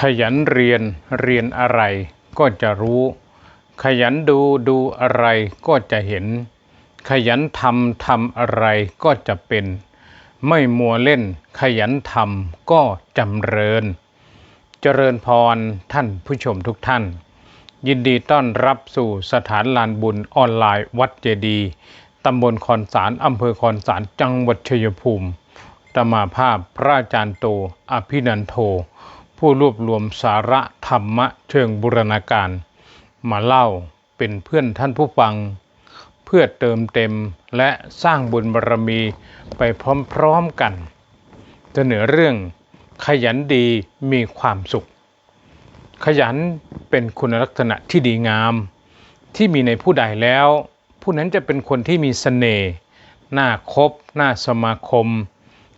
ขยันเรียนเรียนอะไรก็จะรู้ ขยันดูดูอะไรก็จะเห็น ขยันทำทำอะไรก็จะเป็น ไม่มัวเล่นขยันทำก็จำเริญ เจริญพรท่านผู้ชมทุกท่าน ยินดีต้อนรับสู่สถานลานบุญออนไลน์วัดเจดีตำบลคอนสารอำเภอคอนสารจังหวัดชัยภูมิตมาภาพพระอาจารย์โตอภินันโท ผู้รวบรวมสาระธรรมะเชิงบุรณาการ มาเล่าเป็นเพื่อนท่านผู้ฟัง เพื่อเติมเต็มและสร้างบุญบารรมีไปพร้อมๆกัน เสนอเรื่องขยันดีมีความสุข ขยันเป็นคุณลักษณะที่ดีงาม ที่มีในผู้ใดแล้ว ผู้นั้นจะเป็นคนที่มีเสน่ห์น่าคบน่าสมาคม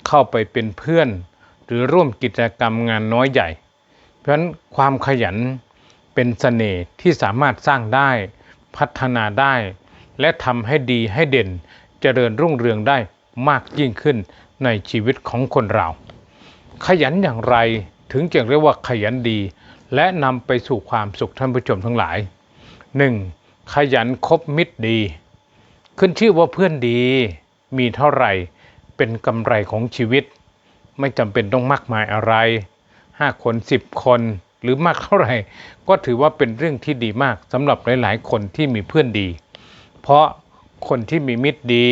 เข้าไปเป็นเพื่อน หรือร่วมกิจกรรมงานน้อยใหญ่ เพราะฉะนั้นความขยันเป็นเสน่ห์ที่สามารถสร้างได้พัฒนาได้ และทำให้ดีให้เด่นเจริญรุ่งเรืองได้มากยิ่งขึ้นในชีวิตของคนเรา ขยันอย่างไรถึงจะเรียกว่าขยันดี และนำไปสู่ความสุขท่านผู้ชมทั้งหลาย 1. ขยันคบมิตรดี ขึ้นชื่อว่าเพื่อนดีมีเท่าไหร่เป็นกำไรของชีวิต ไม่จำเป็นต้องมากมายอะไร 5 คน 10 คน หรือมากเท่าไหร่ ก็ถือว่าเป็นเรื่องที่ดีมากสำหรับหลาย ๆ คนที่มีเพื่อนดี เพราะคนที่มีมิตรดี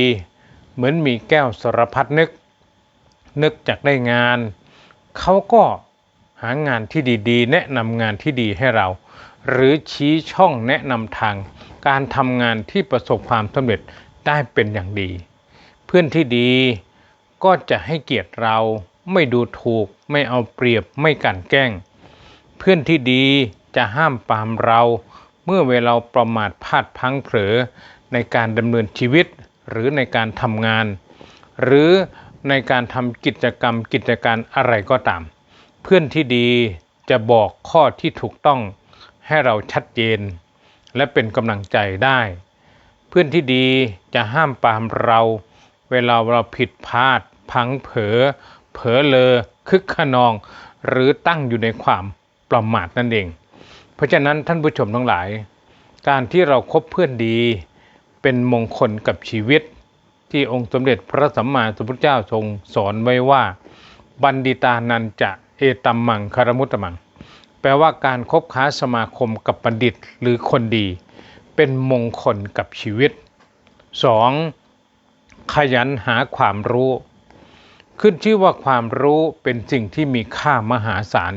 เหมือนมีแก้วสารพัดนึก นึกจากได้งาน เขาก็หางานที่ดีๆ แนะนำงานที่ดีให้เรา หรือชี้ช่องแนะนำทาง การทำงานที่ประสบความสำเร็จได้เป็นอย่างดี เพื่อนที่ดีก็จะให้เกียรติเรา ไม่ดูถูก ไม่เอาเปรียบไม่กั่นแกล้ง เพื่อนที่ดีจะห้ามปามเรา เมื่อเวลาประมาทพลาดพังเผลอในการดำเนินชีวิต หรือในการทำงาน หรือในการทำกิจกรรมกิจการอะไรก็ตาม เพื่อนที่ดีจะบอกข้อที่ถูกต้องให้เราชัดเจน และเป็นกำลังใจได้ เพื่อนที่ดีจะห้ามปามเรา เวลาเราผิดพลาดพังเผลอ เผลอเลอคึกขนอง หรือตั้งอยู่ในความประมาทนั่นเอง เพราะฉะนั้นท่านผู้ชมทั้งหลาย การที่เราครบเพื่อนดี เป็นมงคลกับชีวิต ที่องค์สมเด็จพระสัมมาสัมพุทธเจ้าทรงสอนไว้ว่า บัณฑิตานันจะเอตัมมังคารมุตตมัง แปลว่าการคบค้าสมาคมกับบัณฑิตหรือคนดี เป็นมงคลกับชีวิต 2. ขยันหาความรู้ ขึ้นชื่อว่าความรู้เป็นสิ่งที่มีค่ามหาศาล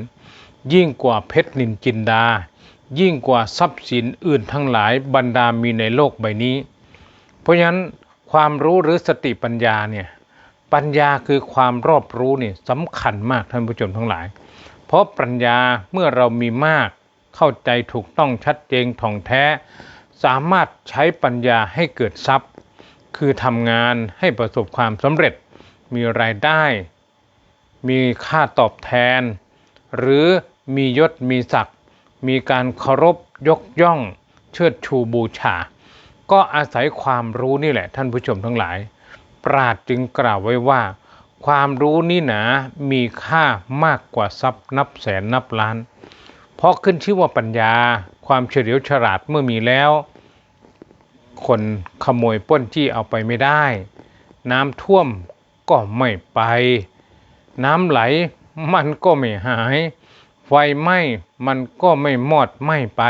ยิ่งกว่าเพชรนินจินดา ยิ่งกว่าทรัพย์สินอื่นทั้งหลายบรรดามีในโลกใบนี้ เพราะฉะนั้นความรู้หรือสติปัญญาเนี่ยปัญญาคือความรอบรู้เนี่ยสำคัญมากท่านผู้ชมทั้งหลาย เพราะปัญญาเมื่อเรามีมากเข้าใจถูกต้องชัดเจนท่องแท้ สามารถใช้ปัญญาให้เกิดทรัพย์ คือทำงานให้ประสบความสำเร็จ มีรายได้ มีค่าตอบแทน หรือมียศมีศักดิ์มีการเคารพยกย่อง เชิดชูบูชา ก็อาศัยความรู้นี่แหละท่านผู้ชมทั้งหลาย ปราดจึงกล่าวไว้ว่า ความรู้นี่หนามีค่ามากกว่าทรัพย์นับแสนนับล้าน เพราะขึ้นชื่อว่าปัญญา ความเฉลียวฉลาดเมื่อมีแล้ว คนขโมยป้นจี้เอาไปไม่ได้ น้ำท่วม ก็ไม่ไป น้ำไหลมันก็ไม่หาย ไฟไหม้มันก็ไม่มอดไม้ไป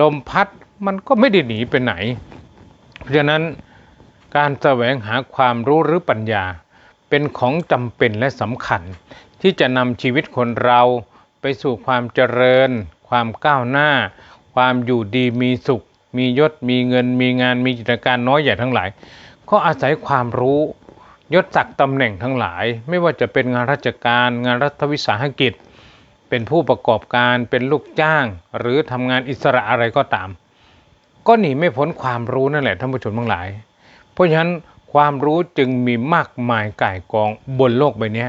ลมพัดมันก็ไม่ได้หนีไปไหน เพราะฉะนั้นการแสวงหาความรู้หรือปัญญาเป็นของจำเป็นและสำคัญ ที่จะนำชีวิตคนเราไปสู่ความเจริญ ความก้าวหน้า ความอยู่ดีมีสุข มียศมีเงิน มีงานมีกิจการน้อยใหญ่ทั้งหลาย ก็อาศัยความรู้ ยศศักดิ์ตำแหน่งทั้งหลาย ไม่ว่าจะเป็นงานราชการงานรัฐวิสาหกิจ เป็นผู้ประกอบการเป็นลูกจ้าง หรือทำงานอิสระอะไรก็ตาม ก็หนีไม่พ้นความรู้นั่นแหละท่านผู้ชมทั้งหลาย เพราะฉะนั้นความรู้จึงมีมากมายก่ายกองบนโลกใบนี้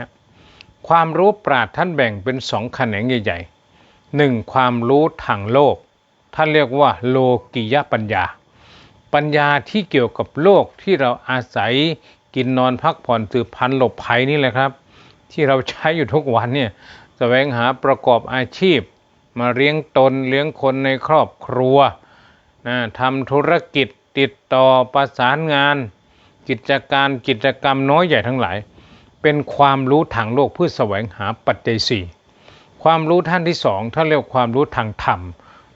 ความรู้ปราดท่านแบ่งเป็นสองแขนงใหญ่ๆหนึ่งความรู้ทางโลก ท่านเรียกว่าโลกิยปัญญา ปัญญาที่เกี่ยวกับโลกที่เราอาศัย กินนอนพักผ่อนสืบพันธุ์หลบภัยนี่แหละครับ ที่เราใช้อยู่ทุกวันเนี่ยแสวงหาประกอบอาชีพ มาเลี้ยงตนเลี้ยงคนในครอบครัวนะทำธุรกิจติดต่อประสานงาน กิจการกิจกรรมน้อยใหญ่ทั้งหลาย เป็นความรู้ทางโลกเพื่อแสวงหาปัจจัยสี่ความรู้ท่านที่สองท่านเรียกความรู้ทางธรรม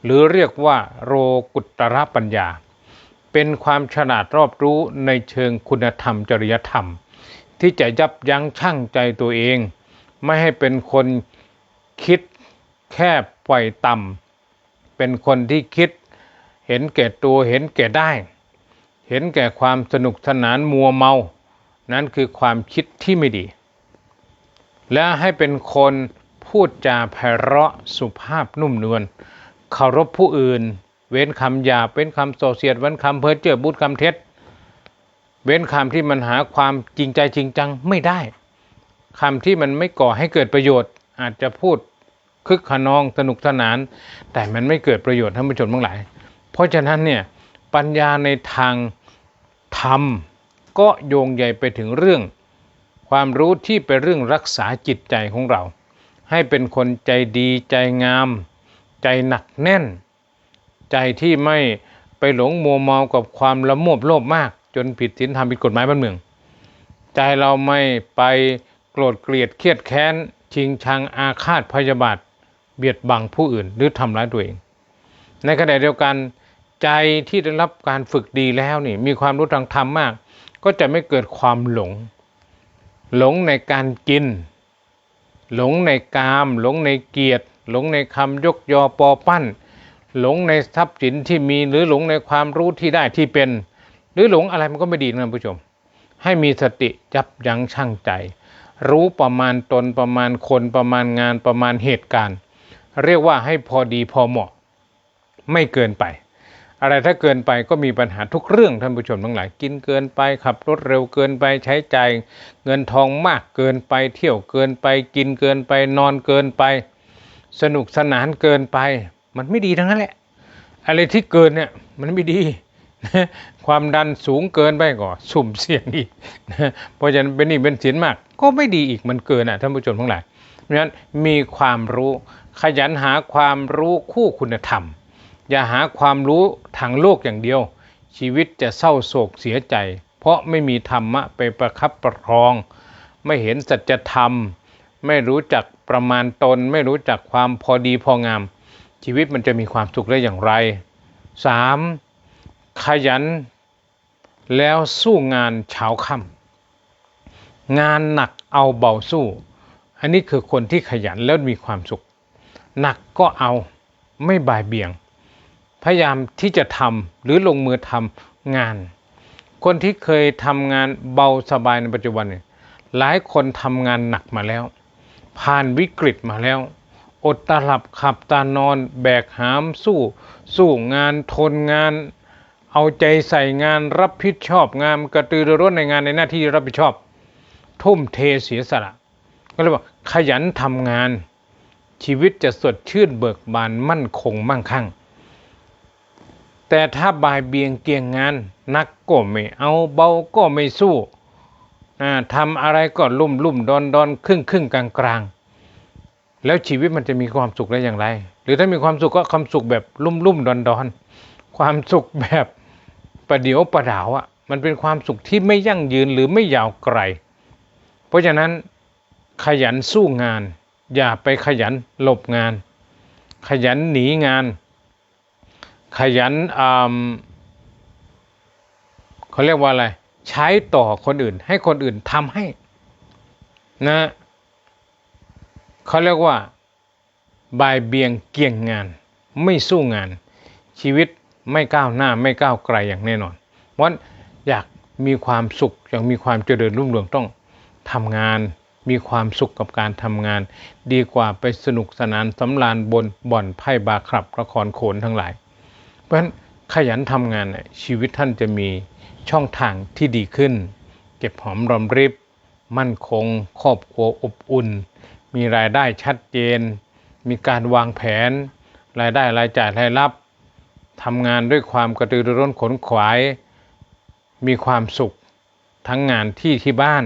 หรือเรียกว่าโรกุตตรปัญญา เป็นความฉลาดรอบรู้ในเชิงคุณธรรมจริยธรรม ที่จะยับยั้งชั่งใจตัวเอง ไม่ให้เป็นคนคิดแค่ปล่อยต่ำเป็นคนที่คิด เห็นแก่ตัวเห็นแก่ได้ เห็นแก่ความสนุกสนานมัวเมา นั้นคือความคิดที่ไม่ดี และให้เป็นคนพูดจาไพเราะสุภาพนุ่มนวลเคารพผู้อื่น เว้นคำหยาบเว้นคำโซเสียดเว้นคำเพ้อเจ้อบุตรคำเท็จ เว้นคำที่มันหาความจริงใจจริงจังไม่ได้คำที่มันไม่ก่อให้เกิดประโยชน์ อาจจะพูดคึกขนองสนุกสนาน แต่มันไม่เกิดประโยชน์ท่านผู้ชมทั้งหลาย เพราะฉะนั้นเนี่ยปัญญาในทางธรรมก็โยงใยไปถึงเรื่อง ความรู้ที่เป็นเรื่องรักษาจิตใจของเรา ให้เป็นคนใจดีใจงาม ใจหนักแน่น ใจที่ไม่ไปหลงมัวเมากับความละโมบโลภมาก จนผิดศีลธรรมผิดกฎหมายบ้านเมือง ใจเราไม่ไปโกรธเกลียดเครียดแค้น ชิงชังอาฆาตพยาบาท เบียดบังผู้อื่นหรือทำร้ายตัวเอง ในขณะเดียวกันใจที่ได้รับการฝึกดีแล้วนี่มีความรู้ทางธรรมมาก ก็จะไม่เกิดความหลง หลงในการกิน หลงในกาม หลงในเกียรติ หลงในคำยกยอปอปั้น หลงในทรัพย์สินที่มีหรือหลงในความรู้ที่ได้ที่เป็น หรือหลงอะไรมันก็ไม่ดีนะผู้ชม ให้มีสติยับยั้งชั่งใจ รู้ประมาณตนประมาณคนประมาณงานประมาณเหตุการณ์ เรียกว่าให้พอดีพอเหมาะ ไม่เกินไป อะไรถ้าเกินไปก็มีปัญหาทุกเรื่องท่านผู้ชมทั้งหลายกินเกินไปขับรถเร็วเกินไปใช้ใจายเงินทองมากเกินไป เที่ยวเกินไป กินเกินไปนอนเกินไป สนุกสนานเกินไป มันไม่ดีทั้งนั้นแหละ อะไรที่เกินเนี่ยมันไม่ดีความดันสูงเกินไปก็สุ่มเสี่ยงอีกนะเพราะฉะนั้นเป็นนี้เป็นสินมาก ก็ไม่ดีอีกมันเกินอะท่านผู้ชมทั้งหลายเพราะฉะนั้นมีความรู้ขยันหาความรู้คู่คุณธรรม อย่าหาความรู้ทางโลกอย่างเดียว ชีวิตจะเศร้าโศกเสียใจ เพราะไม่มีธรรมะไปประคับประคอง ไม่เห็นสัจธรรม ไม่รู้จักประมาณตน ไม่รู้จักความพอดีพองาม ชีวิตมันจะมีความสุขได้อย่างไร 3. ขยันแล้วสู้งานเช้าค่ำงานหนักเอาเบาสู้ อันนี้คือคนที่ขยันแล้วมีความสุข หนักก็เอาไม่บ่ายเบี่ยง พยายามที่จะทำหรือลงมือทำงาน คนที่เคยทำงานเบาสบายในปัจจุบันเนี่ยหลายคนทำงานหนักมาแล้ว ผ่านวิกฤตมาแล้ว อดตาหลับขับตานอนแบกหามสู้ สู้งานทนงาน เอาใจใส่งานรับผิดชอบงานกระตือรือร้นในงานในหน้าที่รับผิดชอบ ทุ่มเทเสียสละก็เลยบอกขยันทำงาน ชีวิตจะสดชื่นเบิกบานมั่นคงมั่งคั่ง แต่ถ้าบายเบียงเกียงงานนักก็ไม่เอาเบาก็ไม่สู้ทำอะไรก็ลุ่มลุ่มดอนดอนครึ่งครึ่งกลางกลาง แล้วชีวิตมันจะมีความสุขได้อย่างไร หรือถ้ามีความสุขก็ความสุขแบบลุ่มลุ่มดอนดอนความสุขแบบประเดี๋ยวประดาวอะมันเป็นความสุขที่ไม่ยั่งยืนหรือไม่ยาวไกล เพราะฉะนั้นขยันสู้งาน อย่าไปขยันหลบงาน ขยันหนีงาน ขยันอ่าเขาเรียกว่าอะไร ใช้ต่อคนอื่น ให้คนอื่นทำให้นะ เขาเรียกว่าบายเบียงเกี่ยงงาน ไม่สู้งาน ชีวิตไม่ก้าวหน้าไม่ก้าวไกลอย่างแน่นอนเพราะอยากมีความสุขอยากมีความเจริญรุ่งเรืองต้องทำงาน มีความสุขกับการทำงาน ดีกว่าไปสนุกสนานสำราญบนบ่อนไพ่บาคลับละครโขนทั้งหลาย เพราะฉะนั้นขยันทำงานชีวิตท่านจะมีช่องทางที่ดีขึ้น เก็บหอมรอมริบ มั่นคง ครอบครัวอบอุ่น มีรายได้ชัดเจน มีการวางแผน รายได้รายจ่ายรายรับทำงานด้วยความกระตือรือร้นขนขวาย มีความสุขทั้งงานที่ที่บ้าน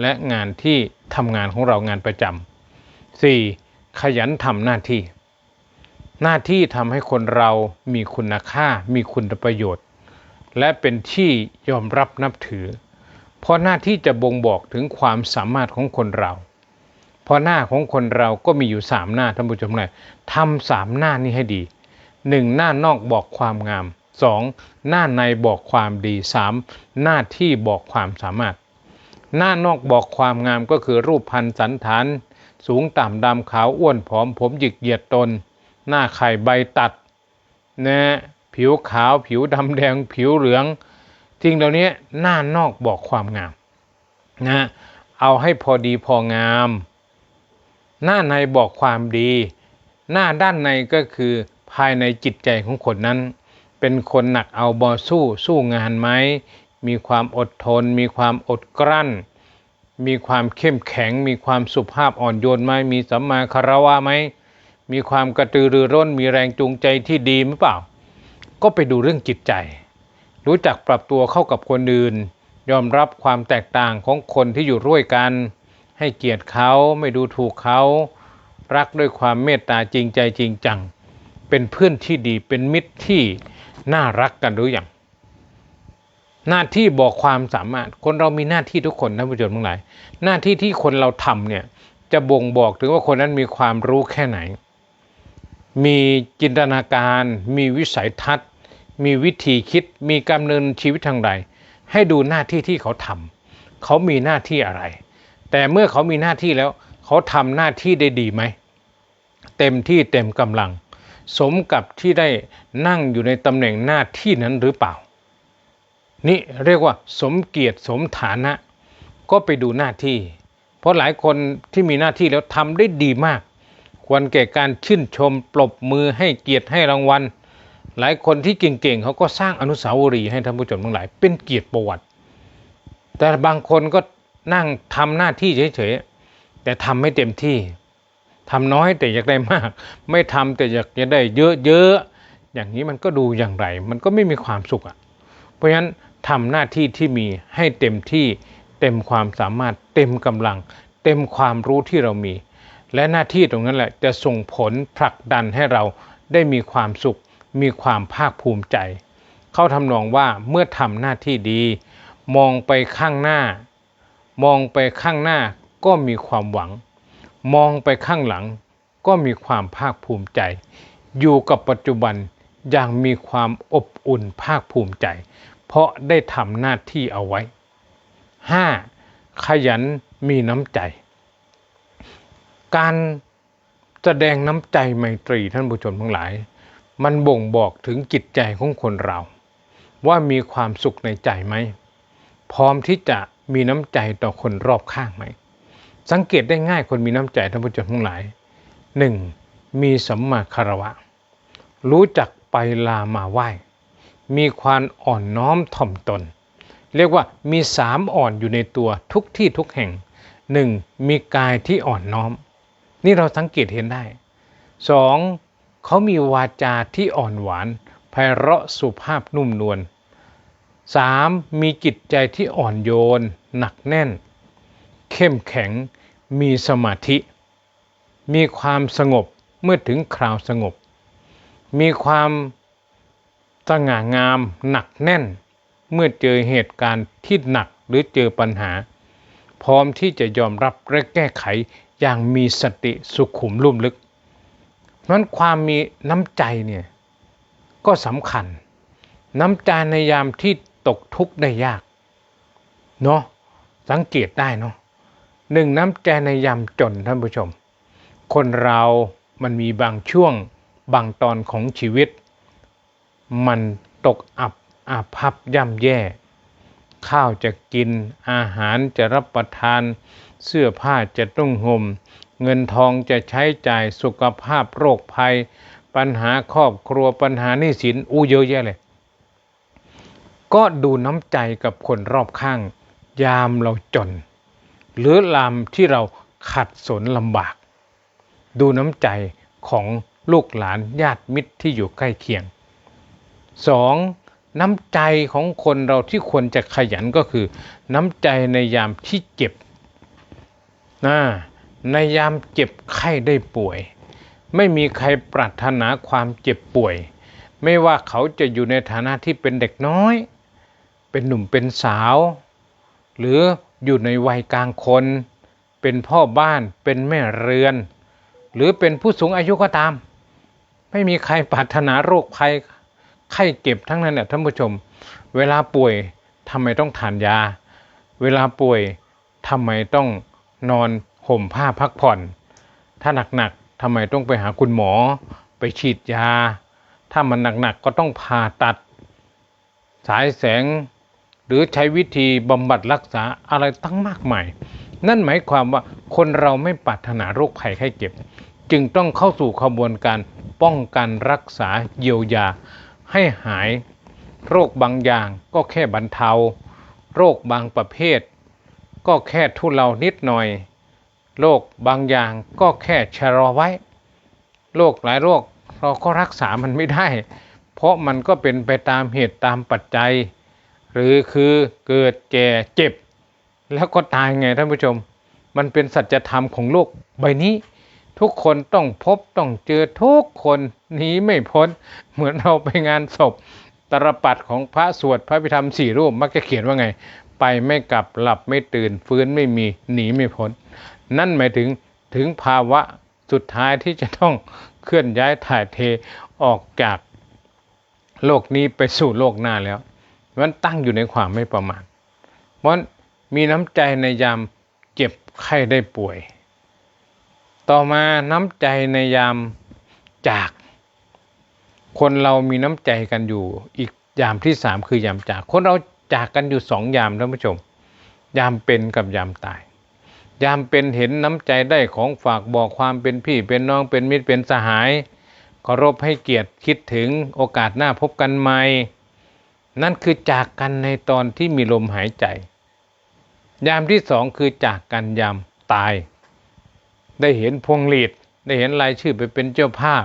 และงานที่ทำงานของเรางานประจำ 4. ขยันทำหน้าที่ หน้าที่ทำให้คนเรามีคุณค่า มีคุณประโยชน์ และเป็นที่ยอมรับนับถือ เพราะหน้าที่จะบ่งบอกถึงความสามารถของคนเรา เพราะหน้าของคนเราก็มีอยู่สามหน้าท่านผู้ชมเลยทำสามหน้านี้ให้ดีหนึ่งหน้านอกบอกความงามสองหน้าในบอกความดีสามหน้าที่บอกความสามารถ หน้านอกบอกความงามก็คือรูปพันธ์สันฐาน สูงต่ำดำขาวอ้วนผอมผมหยิกเหยียดตน หน้าไข่ใบตัดนะผิวขาวผิวดำแดงผิวเหลืองทิ้งเหล่านี้หน้านอกบอกความงามนะเอาให้พอดีพองาม หน้าในบอกความดี หน้าด้านในก็คือภายในจิตใจของคนนั้น เป็นคนหนักเอาบอสู้สู้งานไหมมีความอดทน มีความอดกลั้น มีความเข้มแข็ง มีความสุภาพอ่อนโยนไหมมีสัมมาคารวะไหมมีความกระตือรือร้น มีแรงจูงใจที่ดีหรือเปล่า ก็ไปดูเรื่องจิตใจ รู้จักปรับตัวเข้ากับคนอื่น ยอมรับความแตกต่างของคนที่อยู่ร่วมกัน ให้เกียรติเขาไม่ดูถูกเขารักด้วยความเมตตาจริงใจจริงจัง เป็นเพื่อนที่ดีเป็นมิตรที่น่ารักกันหรืออยังหน้าที่บอกความสามารถ คนเรามีหน้าที่ทุกคนท่านผู้ชมทั้งหลาย หน้าที่ที่คนเราทำเนี่ยจะบ่งบอกถึงว่าคนนั้นมีความรู้แค่ไหน มีจินตนาการ มีวิสัยทัศน์ มีวิธีคิด มีการเนินชีวิตทางใด ให้ดูหน้าที่ที่เขาทำเขามีหน้าที่อะไร แต่เมื่อเขามีหน้าที่แล้ว เขาทำหน้าที่ได้ดีไหม เต็มที่เต็มกำลัง สมกับที่ได้นั่งอยู่ในตำแหน่งหน้าที่นั้นหรือเปล่า นี่เรียกว่า สมเกียรติสมฐานะ ก็ไปดูหน้าที่ เพราะหลายคนที่มีหน้าที่แล้วทำได้ดีมาก ควรแก่การชื่นชมปรบมือให้เกียรติให้รางวัล หลายคนที่เก่งๆเขาก็สร้างอนุสาวรีย์ให้ท่านผู้ชมทั้งหลาย เป็นเกียรติประวัติ แต่บางคนก็ นั่งทำหน้าที่เฉยๆแต่ทำไม่เต็มที่ทำน้อยแต่อยากได้มาก ไม่ทำแต่อยากจะได้เยอะๆอย่างนี้มันก็ดูอย่างไร มันก็ไม่มีความสุขอะ เพราะฉะนั้นทำหน้าที่ที่มีให้เต็มที่เต็มความสามารถเต็มกำลัง เต็มความรู้ที่เรามี และหน้าที่ตรงนั้นแหละจะส่งผลผลักดันให้เราได้มีความสุข มีความภาคภูมิใจ เขาทำนองว่าเมื่อทำหน้าที่ดี มองไปข้างหน้า มองไปข้างหน้าก็มีความหวัง มองไปข้างหลังก็มีความภาคภูมิใจ อยู่กับปัจจุบันอย่างมีความอบอุ่นภาคภูมิใจ เพราะได้ทำหน้าที่เอาไว้ 5. ขยันมีน้ำใจ การแสดงน้ำใจไมตรีท่านผู้ชมทั้งหลาย มันบ่งบอกถึงจิตใจของคนเรา ว่ามีความสุขในใจไหม พร้อมที่จะ มีน้ำใจต่อคนรอบข้างไหม สังเกตได้ง่ายคนมีน้ำใจท่านผู้ชมทั้งหลาย 1. มีสัมมาคารวะ รู้จักไปลามาไหว้ มีความอ่อนน้อมถ่อมตน เรียกว่ามีสามอ่อนอยู่ในตัวทุกที่ทุกแห่งหนึ่งมีกายที่อ่อนน้อม นี่เราสังเกตเห็นได้สองเขามีวาจาที่อ่อนหวานไพเราะสุภาพนุ่มนวล สามมีจิตใจที่อ่อนโยน หนักแน่น เข้มแข็ง มีสมาธิ มีความสงบเมื่อถึงคราวสงบ มีความสง่างาม หนักแน่น เมื่อเจอเหตุการณ์ที่หนักหรือเจอปัญหา พร้อมที่จะยอมรับและแก้ไขอย่างมีสติสุขุมลุ่มลึกนั้นความมีน้ำใจเนี่ยก็สำคัญ น้ำใจในยามที่ ตกทุกข์ได้ยากเนาะสังเกตได้เนาะหนึ่งน้ำใจในยามจนท่านผู้ชม คนเรามันมีบางช่วงบางตอนของชีวิต มันตกอับอาภัพย่ำแย่ ข้าวจะกินอาหารจะรับประทาน เสื้อผ้าจะต้องห่มเงินทองจะใช้จ่ายสุขภาพโรคภัย ปัญหาครอบครัวปัญหาหนี้สินอู้เยอะแยะเลย ก็ดูน้ำใจกับคนรอบข้าง ยามเราจน หรือลามที่เราขัดสนลำบาก ดูน้ำใจของลูกหลานญาติมิตรที่อยู่ใกล้เคียง 2. น้ำใจของคนเราที่ควรจะขยันก็คือ น้ำใจในยามที่เจ็บนะในยามเจ็บไข้ได้ป่วย ไม่มีใครปรารถนาความเจ็บป่วย ไม่ว่าเขาจะอยู่ในฐานะที่เป็นเด็กน้อย เป็นหนุ่มเป็นสาว หรืออยู่ในวัยกลางคน เป็นพ่อบ้านเป็นแม่เรือน หรือเป็นผู้สูงอายุก็ตาม ไม่มีใครปรารถนาโรคภัยไข้เจ็บทั้งนั้นเนี่ยท่านผู้ชม เวลาป่วยทำไมต้องทานยา เวลาป่วยทำไมต้องนอนห่มผ้าพักผ่อน ถ้าหนักๆทำไมต้องไปหาคุณหมอ ไปฉีดยา ถ้ามันหนักๆก็ต้องผ่าตัด สายแสง หรือใช้วิธีบำบัดรักษาอะไรตั้งมากมาย นั่นหมายความว่าคนเราไม่ปรารถนาโรคภัยไข้เจ็บ จึงต้องเข้าสู่ขบวนการป้องกันรักษาเยียวยา ให้หาย โรคบางอย่างก็แค่บรรเทา โรคบางประเภท ก็แค่ทุเลานิดหน่อย โรคบางอย่างก็แค่ชะลอไว้ โรคหลายโรคเราก็รักษามันไม่ได้ เพราะมันก็เป็นไปตามเหตุตามปัจจัย หรือคือเกิดแก่เจ็บ แล้วก็ตายไงท่านผู้ชม มันเป็นสัจธรรมของโลกใบนี้ ทุกคนต้องพบต้องเจอทุกคนหนีไม่พ้น เหมือนเราไปงานศพตรปัดของพระสวดพระพิธรรมสี่รูปมักจะเขียนว่าไง ไปไม่กลับหลับไม่ตื่นฟื้นไม่มีหนีไม่พ้น นั่นหมายถึงถึงภาวะสุดท้ายที่จะต้องเคลื่อนย้ายถ่ายเทออกจากโลกนี้ไปสู่โลกหน้าแล้ว มันตั้งอยู่ในความไม่ประมาทเพราะมีน้ำใจในยามเจ็บไข้ได้ป่วย ต่อมาน้ำใจในยามจาก คนเรามีน้ำใจกันอยู่ อีกยามที่สามคือยามจาก คนเราจากกันอยู่สองยามท่านผู้ชม ยามเป็นกับยามตาย ยามเป็นเห็นน้ำใจได้ของฝากบอกความเป็นพี่เป็นน้องเป็นมิตรเป็นสหายเคารพให้เกียรติคิดถึงโอกาสหน้าพบกันใหม่ นั่นคือจากกันในตอนที่มีลมหายใจ ยามที่สองคือจากกันยามตาย ได้เห็นพวงหลีดได้เห็นรายชื่อไปเป็นเจ้าภาพ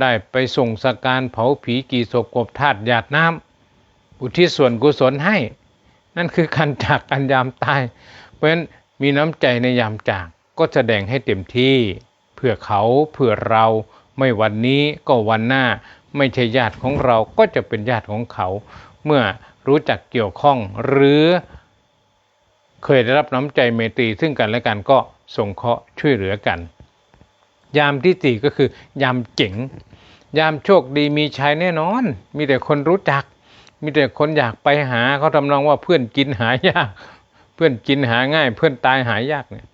ได้ไปส่งสการเผาผีกี่ศพกบธาตุหยาดน้ำอุทิศส่วนกุศลให้ นั่นคือการจากกันยามตาย เพราะฉะนั้นมีน้ำใจในยามจากก็แสดงให้เต็มที่เพื่อเขาเพื่อเราไม่วันนี้ก็วันหน้า ไม่ใช่ญาติของเราก็จะเป็นญาติของเขา เมื่อรู้จักเกี่ยวข้องหรือเคยได้รับน้ำใจเมตรีซึ่งกันและกันก็ส่งเคราะห์ช่วยเหลือกัน ยามที่สี่ก็คือ ยามเจ๋ง ยามโชคดีมีชัยแน่นอน มีแต่คนรู้จัก มีแต่คนอยากไปหาเขาทำนองว่าเพื่อนกินหายาก เพื่อนกินหาง่าย เพื่อนตายหายากเนี่ย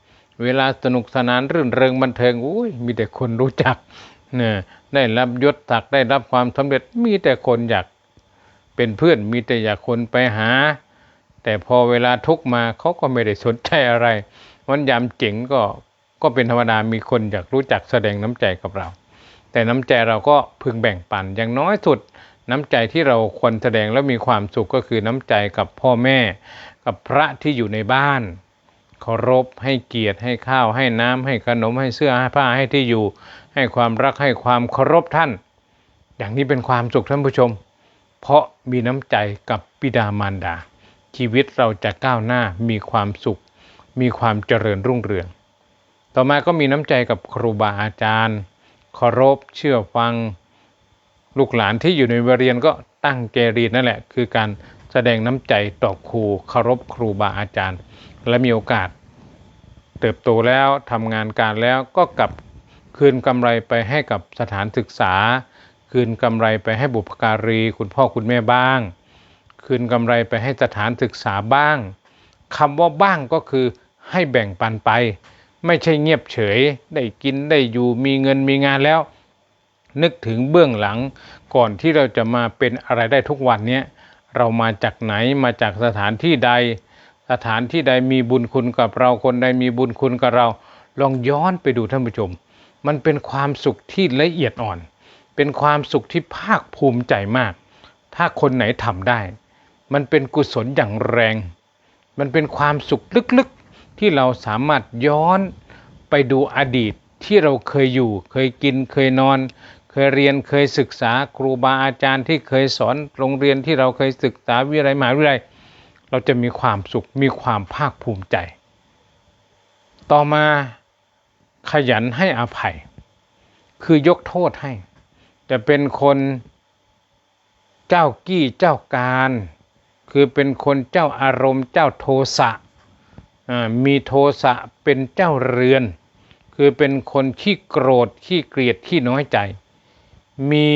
เวลาสนุกสนานรื่นเริงบันเทิงอุ้ยมีแต่คนรู้จักเนี่ยได้รับยศศักดิ์ได้รับความสำเร็จมีแต่คนอยาก เป็นเพื่อนมีแต่อยากคนไปหา แต่พอเวลาทุกมาเขาก็ไม่ได้สนใจอะไรวันยามเจ๋งก็ก็เป็นธรรมดามีคนอยากรู้จักแสดงน้ำใจกับเรา แต่น้ำใจเราก็พึงแบ่งปันอย่างน้อยสุดน้ำใจที่เราควรแสดงแล้วมีความสุขก็คือน้ำใจกับพ่อแม่ กับพระที่อยู่ในบ้านเคารพให้เกียรติให้ข้าวให้น้ำให้ขนมให้เสื้อให้ผ้าให้ที่อยู่ ให้ความรักให้ความเคารพท่าน อย่างนี้เป็นความสุขท่านผู้ชม เพราะมีน้ำใจกับปิดามารดา ชีวิตเราจะก้าวหน้ามีความสุข มีความเจริญรุ่งเรือง ต่อมาก็มีน้ำใจกับครูบาอาจารย์เคารพเชื่อฟัง ลูกหลานที่อยู่ในเรียนก็ตั้งเจรีนั่นแหละ คือการแสดงน้ำใจต่อครูเคารพครูบาอาจารย์ และมีโอกาส เติบโตแล้วทำงานการแล้วก็กลับคืนกำไรไปให้กับสถานศึกษา คืนกำไรไปให้บุพการี คุณพ่อคุณแม่บ้าง คืนกำไรไปให้สถานศึกษาบ้างคำว่าบ้างก็คือให้แบ่งปันไป ไม่ใช่เงียบเฉย ได้กินได้อยู่มีเงินมีงานแล้ว นึกถึงเบื้องหลังก่อนที่เราจะมาเป็นอะไรได้ทุกวันนี้เรามาจากไหนมาจากสถานที่ใด สถานที่ใดมีบุญคุณกับเราคนใดมีบุญคุณกับเรา ลองย้อนไปดูท่านผู้ชม มันเป็นความสุขที่ละเอียดอ่อน เป็นความสุขที่ภาคภูมิใจมาก ถ้าคนไหนทำได้ มันเป็นกุศลอย่างแรง มันเป็นความสุขลึกๆ ที่เราสามารถย้อนไปดูอดีตที่เราเคยอยู่ เคยกินเคยนอน เคยเรียนเคยศึกษาครูบาอาจารย์ที่เคยสอนโรงเรียนที่เราเคยศึกษาวิทยาลัยมหาวิทยาลัยเราจะมีความสุขมีความภาคภูมิใจ ต่อมาขยันให้อภัย คือยกโทษให้ แต่เป็นคนเจ้ากี้เจ้าการ คือเป็นคนเจ้าอารมณ์เจ้าโทสะมีโทสะเป็นเจ้าเรือน คือเป็นคนขี้โกรธขี้เกลียดขี้น้อยใจ มี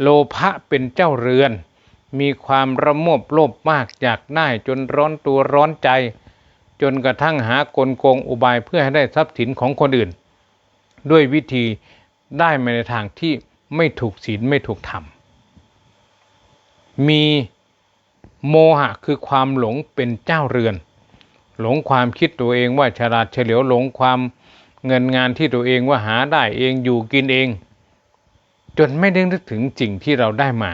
โลภะเป็นเจ้าเรือน มีความระโมบโลภมากอยากได้จนร้อนตัวร้อนใจ จนกระทั่งหากลโกงอุบายเพื่อให้ได้ทรัพย์สินของคนอื่น ด้วยวิธีได้มาในทางที่ ไม่ถูกศีลไม่ถูกธรรม มีโมหะคือความหลงเป็นเจ้าเรือน หลงความคิดตัวเองว่าฉลาดเฉลียวหลงความเงินงานที่ตัวเองว่าหาได้เองอยู่กินเอง จนไม่ได้นึกถึงสิ่งที่เราได้มา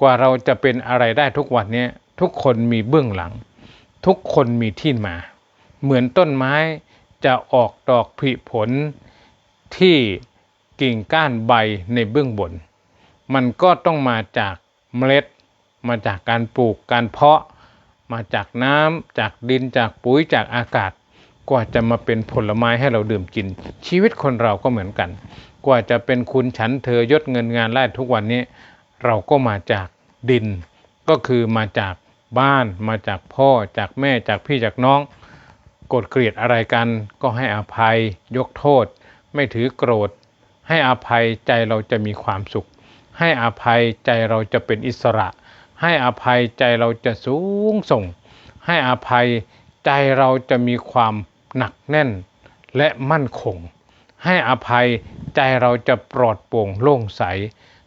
กว่าเราจะเป็นอะไรได้ทุกวันนี้ทุกคนมีเบื้องหลัง ทุกคนมีที่มา เหมือนต้นไม้จะออกดอกผลิผลที่ กิ่งก้านใบในเบื้องบน มันก็ต้องมาจากเมล็ด มาจากการปลูกการเพาะ มาจากน้ำจากดินจากปุ๋ยจากอากาศ กว่าจะมาเป็นผลไม้ให้เราดื่มกิน ชีวิตคนเราก็เหมือนกัน กว่าจะเป็นคุณฉันเธอยศเงินงานไล่ทุกวันนี้ เราก็มาจากดิน ก็คือมาจากบ้านมาจากพ่อจากแม่จากพี่จากน้องโกรธเกลียดอะไรกันก็ให้อภัยยกโทษ ไม่ถือโกรธ ให้อภัยใจเราจะมีความสุข ให้อภัยใจเราจะเป็นอิสระ ให้อภัยใจเราจะสูงส่ง ให้อภัยใจเราจะมีความหนักแน่นและมั่นคง ให้อภัยใจเราจะปลอดโปร่งโล่งใส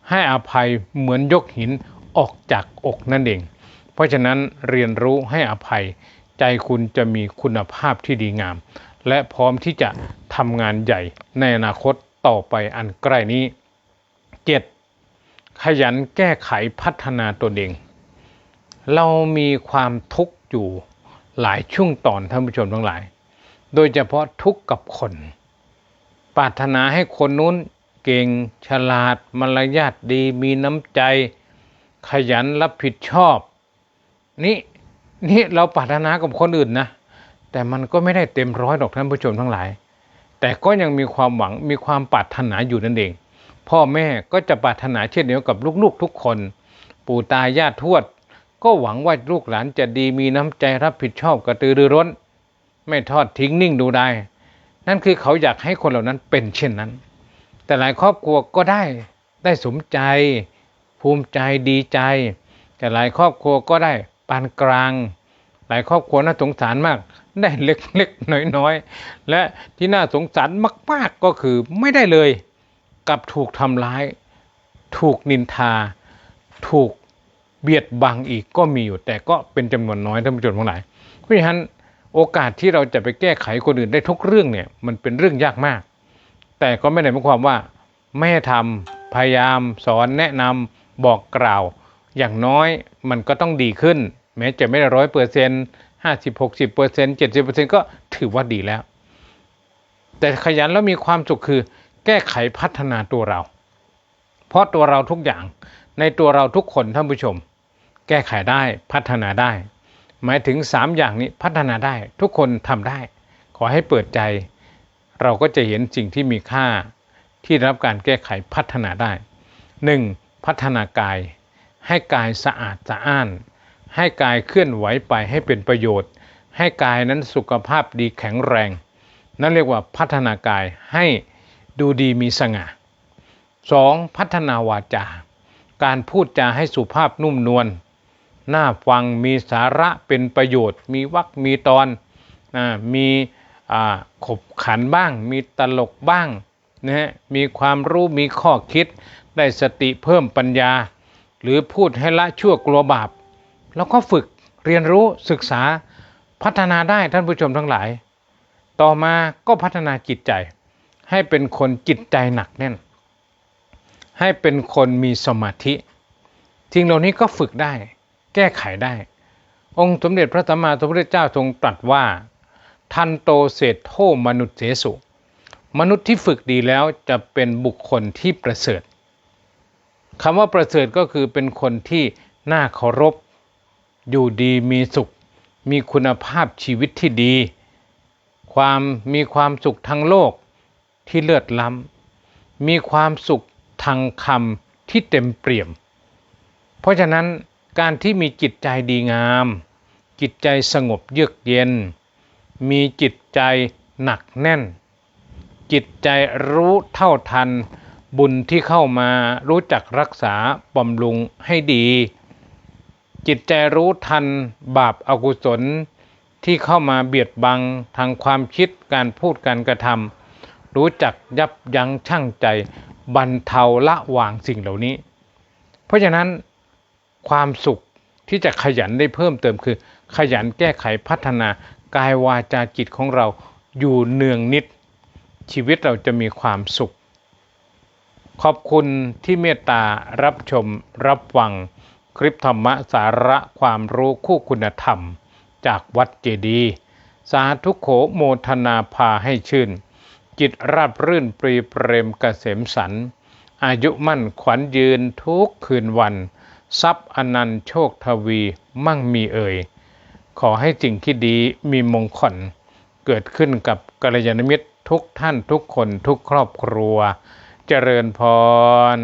ให้อภัยเหมือนยกหินออกจากอกนั่นเอง เพราะฉะนั้นเรียนรู้ให้อภัย ใจคุณจะมีคุณภาพที่ดีงาม และพร้อมที่จะทำงานใหญ่ในอนาคต ต่อไปอันใกล้นี้ 7. ขยันแก้ไขพัฒนาตนเอง เรามีความทุกข์อยู่หลายช่วงตอนท่านผู้ชมทั้งหลาย โดยเฉพาะทุกข์กับคน ปรารถนาให้คนนู้นเก่งฉลาดมารยาทดีมีน้ำใจ ขยันรับผิดชอบ นี่นี่เราปรารถนากับคนอื่นนะ แต่มันก็ไม่ได้เต็มร้อยดอกท่านผู้ชมทั้งหลาย แต่ก็ยังมีความหวังมีความปรารถนาอยู่นั่นเอง พ่อแม่ก็จะปรารถนาเช่นเดียวกับลูกๆทุกคน ปู่ตายายทวด ก็หวังว่าลูกหลานจะดีมีน้ำใจรับผิดชอบกระตือรือร้น ไม่ทอดทิ้งนิ่งดูได้ นั่นคือเขาอยากให้คนเหล่านั้นเป็นเช่นนั้น แต่หลายครอบครัวก็ได้ได้สมใจ ภูมิใจดีใจ แต่หลายครอบครัวก็ได้ปานกลาง หลายครอบครัวน่าสงสารมาก ได้เล็กๆน้อยๆ และที่น่าสงสารมาก ๆก็คือไม่ได้เลยกับถูกทำร้าย ถูกนินทา ถูกเบียดบังอีกก็มีอยู่ แต่ก็เป็นจำนวนน้อยท่านผู้ชมทั้งหลายเพราะฉะนั้นโอกาสที่เราจะไปแก้ไขคนอื่นได้ทุกเรื่องเนี่ยมันเป็นเรื่องยากมาก แต่ก็ไม่ได้หมายความว่าแม่ทำพยายามสอนแนะนำบอกกล่าว อย่างน้อยมันก็ต้องดีขึ้น แม้จะไม่ได้ร้อยเปอร์เซ็นต์ ห้าสิบหกสิบเปอร์เซ็นต์เจ็ดสิบเปอร์เซ็นต์ก็ถือว่าดีแล้ว แต่ขยันแล้วมีความสุขคือแก้ไขพัฒนาตัวเรา เพราะตัวเราทุกอย่างในตัวเราทุกคนท่านผู้ชม แก้ไขได้พัฒนาได้ หมายถึง 3 อย่างนี้พัฒนาได้ทุกคนทำได้ ขอให้เปิดใจ เราก็จะเห็นสิ่งที่มีค่า ที่รับการแก้ไขพัฒนาได้ 1. พัฒนากายให้กายสะอาดสะอ้าน ให้กายเคลื่อนไหวไปให้เป็นประโยชน์ ให้กายนั้นสุขภาพดีแข็งแรง นั่นเรียกว่าพัฒนากายให้ดูดีมีสง่า 2. พัฒนาวาจา การพูดจาให้สุภาพนุ่มนวลน่าฟังมีสาระเป็นประโยชน์ มีวรรคมีตอนนะมีขบขันบ้าง มีตลกบ้างนะฮะมีความรู้มีข้อคิดได้สติเพิ่มปัญญา หรือพูดให้ละชั่วกลัวบาป แล้วก็ฝึกเรียนรู้ศึกษาพัฒนาได้ท่านผู้ชมทั้งหลาย ต่อมาก็พัฒนาจิตใจ ให้เป็นคนจิตใจหนักแน่น ให้เป็นคนมีสมาธิสิ่งเหล่านี้ก็ฝึกได้ แก้ไขได้ องค์สมเด็จพระสัมมาสัมพุทธเจ้าทรงตรัสว่า ทันโตเศรษโทมนุษย์เสสุ มนุษย์ที่ฝึกดีแล้วจะเป็นบุคคลที่ประเสริฐคำว่าประเสริฐก็คือเป็นคนที่น่าเคารพ อยู่ดีมีสุข มีคุณภาพชีวิตที่ดี ความมีความสุขทั้งโลกที่เลือดล้ำ มีความสุขทางคำที่เต็มเปี่ยม เพราะฉะนั้นการที่มีจิตใจดีงาม จิตใจสงบเยือกเย็น มีจิตใจหนักแน่น จิตใจรู้เท่าทันบุญที่เข้ามารู้จักรักษาบำรุงให้ดี จิตใจรู้ทันบาปอากุศลที่เข้ามาเบียดบังทางความคิดการพูดการกระทำรู้จักยับยั้งชั่งใจบรรเทาละวางสิ่งเหล่านี้ เพราะฉะนั้นความสุขที่จะขยันได้เพิ่มเติมคือ ขยันแก้ไขพัฒนากายวาจาจิตของเราอยู่เนืองนิด ชีวิตเราจะมีความสุข ขอบคุณที่เมตตารับชมรับฟัง คลิปธรรมะสาระความรู้คู่คุณธรรม จากวัดเจดีสาธุโขโมทนาพาให้ชื่น จิตราบรื่นปรีเปรมกเกษมสัน อายุมั่นขวัญยืนทุกคืนวัน ทรัพย์อนันต์โชคทวีมั่งมีเอ่ย ขอให้สิ่งที่ดีมีมงคลเกิดขึ้นกับกัลยาณมิตรทุกท่านทุกคนทุกครอบครัว เจริญพร